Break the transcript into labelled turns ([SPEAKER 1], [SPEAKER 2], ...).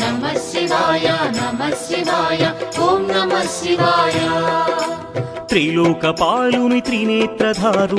[SPEAKER 1] నమ శివాయ నమ శివాయ ఓం నమ శివాయ.
[SPEAKER 2] త్రిలోకపాలుని త్రినేత్రధారు